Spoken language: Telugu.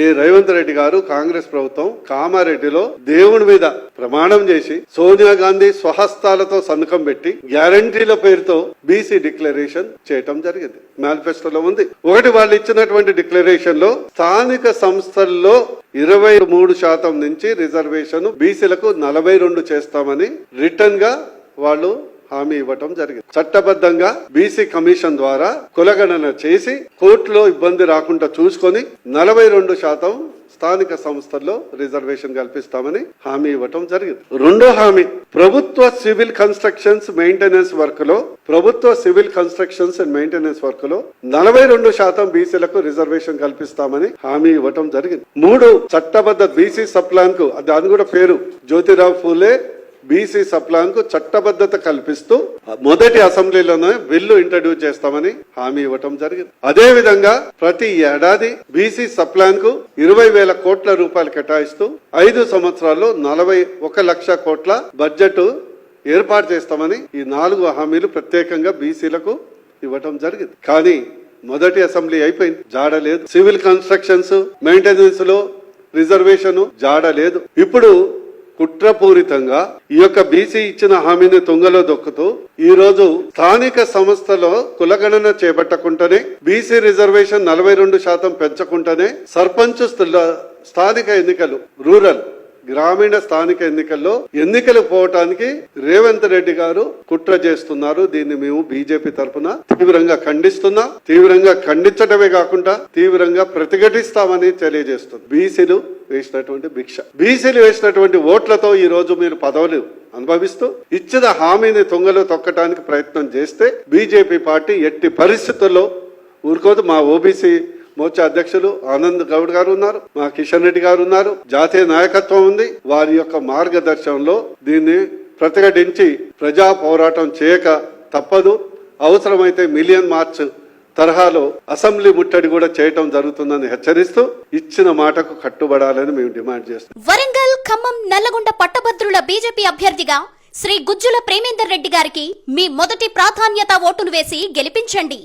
రేవంత్ రెడ్డి గారు కాంగ్రెస్ ప్రభుత్వం కామారెడ్డిలో దేవుని మీద ప్రమాణం చేసి సోనియా గాంధీ స్వహస్తాలతో సంతకం పెట్టి గ్యారంటీల పేరుతో బీసీ డిక్లరేషన్ చేయటం జరిగింది. మేనిఫెస్టోలో ఉంది. ఒకటి వాళ్ళు ఇచ్చినటువంటి డిక్లరేషన్లో స్థానిక సంస్థల్లో ఇరవై మూడు శాతం నుంచి రిజర్వేషన్ బీసీలకు నలభై రెండు చేస్తామని రిటర్న్గా వాళ్ళు హామీ ఇవ్వటం జరిగింది. చట్టబద్ధంగా బీసీ కమిషన్ ద్వారా కులగణన చేసి కోర్టులో ఇబ్బంది రాకుండా చూసుకొని నలభై రెండు శాతం స్థానిక సంస్థల్లో రిజర్వేషన్ కల్పిస్తామని హామీ ఇవ్వటం జరిగింది. రెండో హామీ ప్రభుత్వ సివిల్ కన్స్ట్రక్షన్స్ మెయింటెనెన్స్ వర్క్లో ప్రభుత్వ సివిల్ కన్స్ట్రక్షన్స్ అండ్ మెయింటెనెన్స్ వర్క్లో నలభై రెండు శాతం బీసీలకు రిజర్వేషన్ కల్పిస్తామని హామీ ఇవ్వటం జరిగింది. మూడు చట్టబద్ధ బీసీ సప్లాన్కు దాని కూడా పేరు జ్యోతిరావు ఫూలే బీసీ సప్లాన్ చట్టబద్ధత కల్పిస్తూ మొదటి అసెంబ్లీలోనే బిల్లు ఇంట్రడ్యూస్ చేస్తామని హామీ ఇవ్వటం జరిగింది. అదే విధంగా ప్రతి ఏడాది బీసీ సప్లాన్కు ఇరవై వేల కోట్ల రూపాయలు కేటాయిస్తూ ఐదు సంవత్సరాల్లో నలభై ఒక లక్ష కోట్ల బడ్జెట్ ఏర్పాటు చేస్తామని ఈ నాలుగు హామీలు ప్రత్యేకంగా బీసీలకు ఇవ్వటం జరిగింది. కానీ మొదటి అసెంబ్లీ అయిపోయింది. జాడ లేదు. సివిల్ కన్స్ట్రక్షన్స్ మెయింటెనెన్స్లో రిజర్వేషన్ జాడ లేదు. ఇప్పుడు కుట్రపూరితంగా ఈ యొక్క బీసీ ఇచ్చిన హామీని తుంగలో దొక్కుతూ ఈ రోజు స్థానిక సంస్థలో కులగణన చేపట్టకుండానే బీసీ రిజర్వేషన్ నలభై రెండు శాతం పెంచకుండానే సర్పంచ్ స్థానిక ఎన్నికలు రూరల్ గ్రామీణ స్థానిక ఎన్నికల్లో ఎన్నికలు పోవటానికి రేవంత్ రెడ్డి గారు కుట్ర చేస్తున్నారు. దీన్ని మేము బీజేపీ తరఫున తీవ్రంగా ఖండిస్తున్నా తీవ్రంగా ఖండించడమే కాకుండా తీవ్రంగా ప్రతిఘటిస్తామని తెలియజేస్తుంది బీసీలు వేసినటువంటి భిక్ష. బీసీలు వేసినటువంటి ఓట్లతో ఈ రోజు మీరు పదవులు అనుభవిస్తూ ఇచ్చిన హామీని తొంగలో తొక్కటానికి ప్రయత్నం చేస్తే బీజేపీ పార్టీ ఎట్టి పరిస్థితుల్లో ఊరుకోదు. మా ఓబీసీ మోర్చా అధ్యక్షులు ఆనంద్ గౌడ్ గారు ఉన్నారు మా కిషన్ రెడ్డి గారు ఉన్నారు. జాతీయ నాయకత్వం ఉంది. వారి యొక్క మార్గదర్శనంలో దీన్ని ప్రతిఘటించి ప్రజా పోరాటం చేయక తప్పదు. అవసరమైతే మిలియన్ మార్చ్ తరహాలో అసెంబ్లీ ముట్టడి కూడా చేయటం జరుగుతుందని హెచ్చరిస్తూ ఇచ్చిన మాటకు కట్టుబడాలని మేము డిమాండ్ చేస్తున్నాం. వరంగల్ ఖమ్మం నల్లగొండ పట్టభద్రుల బీజేపీ అభ్యర్థిగా శ్రీ గుజ్జుల ప్రేమేందర్ రెడ్డి గారికి మీ మొదటి ప్రాధాన్యత ఓటును వేసి గెలిపించండి.